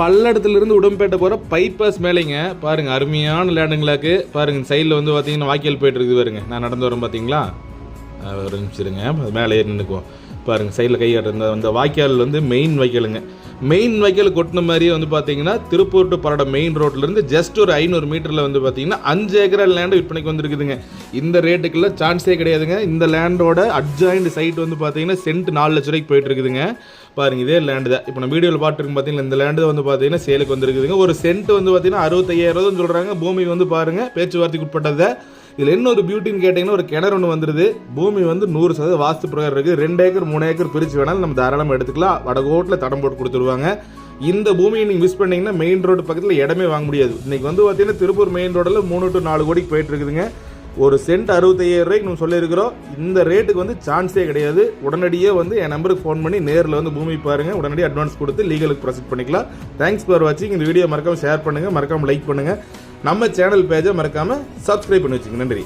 பல்லடத்துலேருந்து உடம்பேட்டை போகிற பைப்பஸ் மேலேங்க. பாருங்கள் அருமையான லேண்டுங்களாக்கு பாருங்கள் சைடில் வந்து பார்த்தீங்கன்னா வாய்க்கால் போயிட்டு இருக்குது பாருங்க. நான் நடந்து வரேன் பார்த்தீங்களா ஒரு நிமிஷம் இருங்க. மேலே ஏறி நின்றுக்குவோம். பாருங்கள் சைடில் கை இருந்தால் அந்த வாய்க்கால் வந்து மெயின் வாய்க்காலுங்க. மெயின் வாய்க்கால் கொட்டின மாதிரியே வந்து பார்த்தீங்கன்னா திருப்பூர் டு பரடம் மெயின் ரோட்லேருந்து ஜஸ்ட் ஒரு ஐநூறு மீட்டரில் வந்து பார்த்தீங்கன்னா அஞ்சு ஏக்கரா லேண்டு விற்பனைக்கு வந்துருக்குதுங்க. இந்த ரேட்டுக்குள்ள சான்ஸே கிடையாதுங்க. இந்த லேண்டோட அட்ஜாயிண்ட் சைட் வந்து பார்த்தீங்கன்னா சென்ட் நாலு லட்ச ரூபாய்க்கு போயிட்டு இருக்குதுங்க பாருங்க இதே லேண்டு தான். இப்போ நம்ம வீடியோவில் பார்த்துருக்கு பார்த்தீங்கன்னா இந்த லேண்டு வந்து பார்த்தீங்கன்னா சேலுக்கு வந்துருக்குதுங்க. ஒரு சென்ட் வந்து பார்த்தீங்கன்னா அறுபத்தையாயிரம் சொல்கிறாங்க பூமி வந்து பாருங்கள் பேச்சுவார்த்தைக்கு உட்பட்டதை. இதில் என்ன ஒரு பியூட்டின்னு கேட்டிங்கன்னா ஒரு கிணறு ஒன்று வந்துருது. பூமி வந்து நூறு சதவீதம் வாஸ்து பிரகாரம் இருக்குது. ரெண்டு ஏக்கர் மூணு ஏக்கர் பிரித்து வேணாலும் நம்ம தாராளமாக எடுத்துக்கலாம். வடகோட்டில் தடம் போட்டு கொடுத்துருவாங்க. இந்த பூமியை நீங்கள் மிஸ் பண்ணீங்கன்னா மெயின் ரோடு பக்கத்தில் இடமே வாங்க முடியாது. இன்றைக்கி வந்து பார்த்தீங்கன்னா திருப்பூர் மெயின் ரோடில் மூணு டு நாலு கோடிக்கு போயிட்டு இருக்குதுங்க. ஒரு சென்ட் அறுபத்தையாயிரம் ரூபாய்க்கு நம்ம சொல்லியிருக்கிறோம். இந்த ரேட்டுக்கு வந்து சான்ஸே கிடையாது. உடனடியே வந்து என் நம்பருக்கு ஃபோன் பண்ணி நேரில் வந்து பூமி பாருங்கள் உடனடியே அட்வான்ஸ் கொடுத்து லீகலுக்கு ப்ரொசீட் பண்ணிக்கலாம். தேங்க்ஸ் ஃபார் வாட்சிங் இந்த வீடியோ மறக்காமல் ஷேர் பண்ணுங்கள் மறக்காமல் லைக் பண்ணுங்கள் நம்ம சேனல் பேஜை மறக்காமல் சப்ஸ்கிரைப் பண்ணி வச்சுங்க நன்றி.